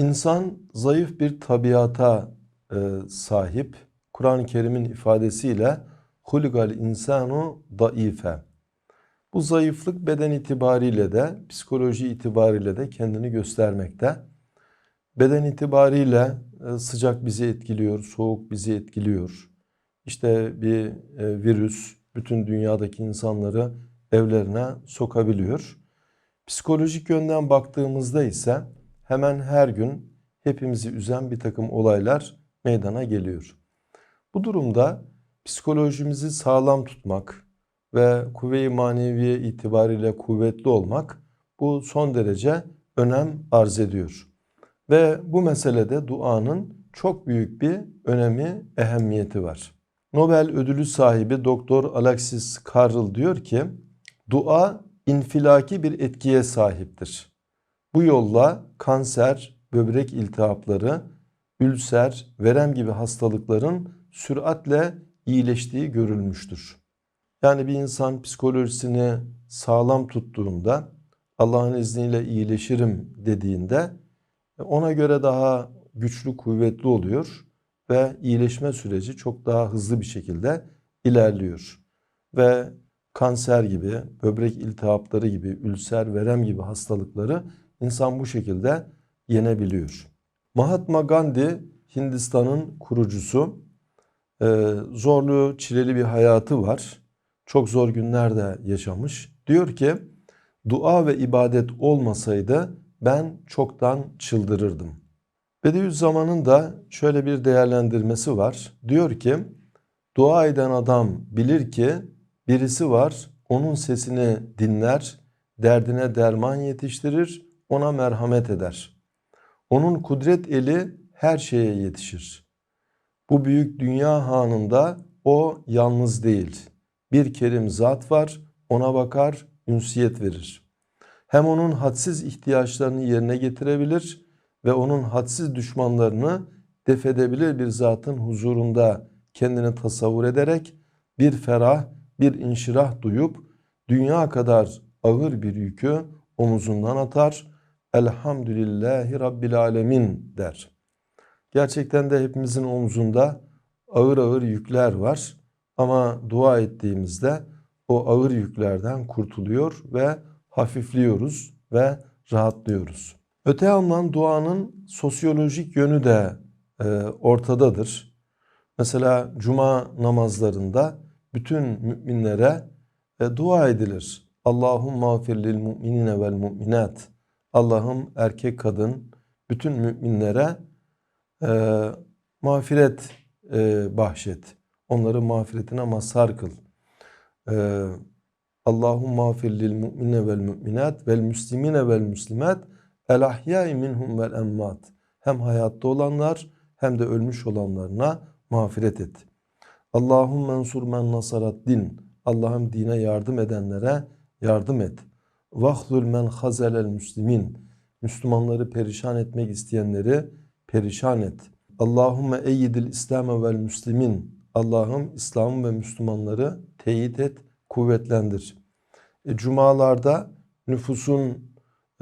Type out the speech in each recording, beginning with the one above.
İnsan zayıf bir tabiata e, sahip. Kur'an-ı Kerim'in ifadesiyle huligal insanu daife. Bu zayıflık beden itibariyle de psikoloji itibariyle de kendini göstermekte. Beden itibariyle e, sıcak bizi etkiliyor, soğuk bizi etkiliyor. İşte bir e, virüs bütün dünyadaki insanları evlerine sokabiliyor. Psikolojik yönden baktığımızda ise hemen her gün hepimizi üzen bir takım olaylar meydana geliyor. Bu durumda psikolojimizi sağlam tutmak ve kuvve-i maneviye itibariyle kuvvetli olmak bu son derece önem arz ediyor. Ve bu meselede duanın çok büyük bir önemi, ehemmiyeti var. Nobel ödülü sahibi Doktor Alexis Carrel diyor ki, dua infilaki bir etkiye sahiptir. Bu yolla kanser, böbrek iltihapları, ülser, verem gibi hastalıkların süratle iyileştiği görülmüştür. Yani bir insan psikolojisini sağlam tuttuğunda, Allah'ın izniyle iyileşirim dediğinde ona göre daha güçlü, kuvvetli oluyor ve iyileşme süreci çok daha hızlı bir şekilde ilerliyor. Ve kanser gibi, böbrek iltihapları gibi, ülser, verem gibi hastalıkları insan bu şekilde yenebiliyor. Mahatma Gandhi Hindistan'ın kurucusu. Ee, zorlu, çileli bir hayatı var. Çok zor günlerde yaşamış. Diyor ki dua ve ibadet olmasaydı ben çoktan çıldırırdım. Bediüzzaman'ın da şöyle bir değerlendirmesi var. Diyor ki dua eden adam bilir ki birisi var onun sesini dinler, derdine derman yetiştirir, ona merhamet eder. Onun kudret eli her şeye yetişir. Bu büyük dünya hanında o yalnız değil. Bir kerim zat var, ona bakar, ünsiyet verir. Hem onun hadsiz ihtiyaçlarını yerine getirebilir ve onun hadsiz düşmanlarını defedebilir bir zatın huzurunda kendini tasavvur ederek bir ferah, bir inşirah duyup dünya kadar ağır bir yükü omuzundan atar. Elhamdülillahi Rabbil Alemin der. Gerçekten de hepimizin omzunda ağır ağır yükler var. Ama dua ettiğimizde o ağır yüklerden kurtuluyor ve hafifliyoruz ve rahatlıyoruz. Öte yandan duanın sosyolojik yönü de e, ortadadır. Mesela cuma namazlarında bütün müminlere e, dua edilir. Allahum mağfir lil mu'minine vel mu'minat. Allah'ım erkek kadın bütün müminlere e, mağfiret e, bahşet. Onları mağfiretine mazhar kıl. E, Allahum mağfir lil mu'mine vel mu'minat vel müslimine vel müslimat el ahyai minhum vel emmat. Hem hayatta olanlar hem de ölmüş olanlarına mağfiret et. Allahum mensur men nasarat din. Allah'ım dine yardım edenlere yardım et. Vahlul men hazelel müslimin. Müslümanları perişan etmek isteyenleri perişan et. Allahümme eyyidil İslam'e vel müslimin. Allah'ım İslam ve Müslümanları teyit et, kuvvetlendir. E, cumalarda nüfusun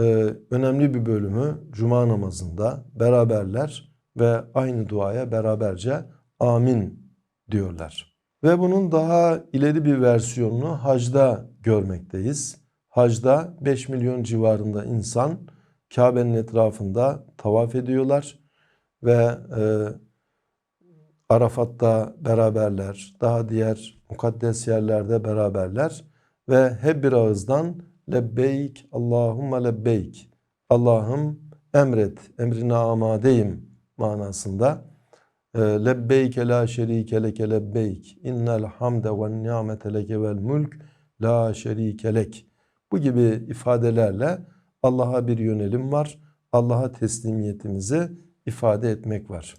e, önemli bir bölümü cuma namazında beraberler ve aynı duaya beraberce amin diyorlar. Ve bunun daha ileri bir versiyonunu hacda görmekteyiz. Hacda 5 milyon civarında insan Kabe'nin etrafında tavaf ediyorlar ve e, Arafat'ta beraberler, daha diğer mukaddes yerlerde beraberler ve hep bir ağızdan lebbeyk Allahümme lebbeyk Allah'ım emret, emrine amadeyim manasında e, lebbeyke la şerike leke lebbeyk innel hamde ve nimete leke vel mulk la şerike lek bu gibi ifadelerle Allah'a bir yönelim var. Allah'a teslimiyetimizi ifade etmek var.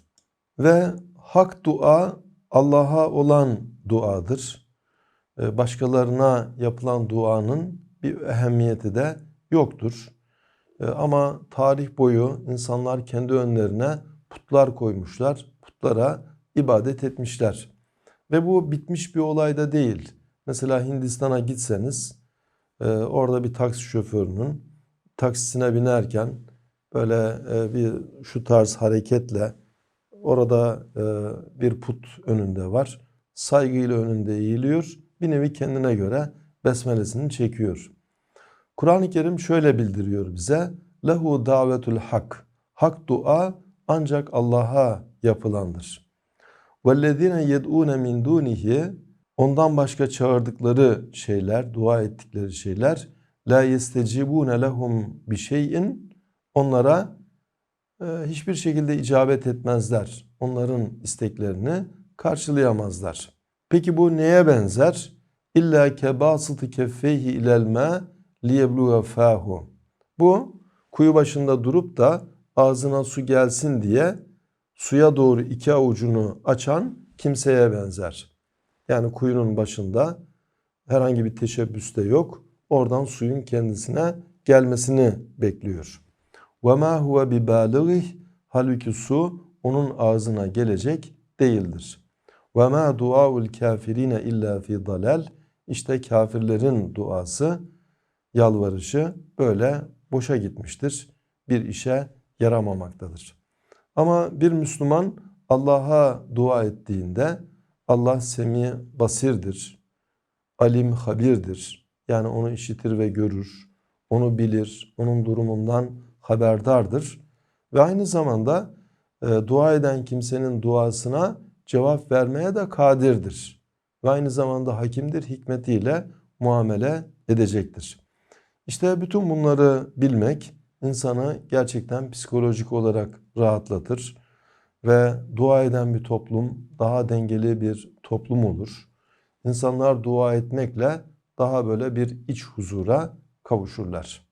Ve hak dua Allah'a olan duadır. Ee, başkalarına yapılan duanın bir ehemmiyeti de yoktur. Ee, ama tarih boyu insanlar kendi önlerine putlar koymuşlar. Putlara ibadet etmişler. Ve bu bitmiş bir olay da değil. Mesela Hindistan'a gitseniz e, orada bir taksi şoförünün taksisine binerken böyle e, bir şu tarz hareketle orada e, bir put önünde var. Saygıyla önünde eğiliyor. Bir nevi kendine göre besmelesini çekiyor. Kur'an-ı Kerim şöyle bildiriyor bize. Lehu davetul hak. Hak dua ancak Allah'a yapılandır. وَالَّذ۪ينَ يَدْعُونَ مِنْ دُونِهِ Ondan başka çağırdıkları şeyler, dua ettikleri şeyler la yestecibune lehum bir şeyin onlara e, hiçbir şekilde icabet etmezler. Onların isteklerini karşılayamazlar. Peki bu neye benzer? İlla kebasıtı keffeyhi ilel ma liyebluğa fahu. Bu kuyu başında durup da ağzına su gelsin diye suya doğru iki avucunu açan kimseye benzer. Yani kuyunun başında herhangi bir teşebbüs de yok. Oradan suyun kendisine gelmesini bekliyor. وَمَا هُوَ بِبَالِغِهِ Halbuki su onun ağzına gelecek değildir. وَمَا دُعَاءُ الْكَافِرِينَ illa fi dalal. İşte kafirlerin duası, yalvarışı böyle boşa gitmiştir. Bir işe yaramamaktadır. Ama bir Müslüman Allah'a dua ettiğinde Allah semi basirdir, alim habirdir. Yani onu işitir ve görür, onu bilir, onun durumundan haberdardır. Ve aynı zamanda e, dua eden kimsenin duasına cevap vermeye de kadirdir. Ve aynı zamanda hakimdir, hikmetiyle muamele edecektir. İşte bütün bunları bilmek insanı gerçekten psikolojik olarak rahatlatır ve dua eden bir toplum daha dengeli bir toplum olur. İnsanlar dua etmekle daha böyle bir iç huzura kavuşurlar.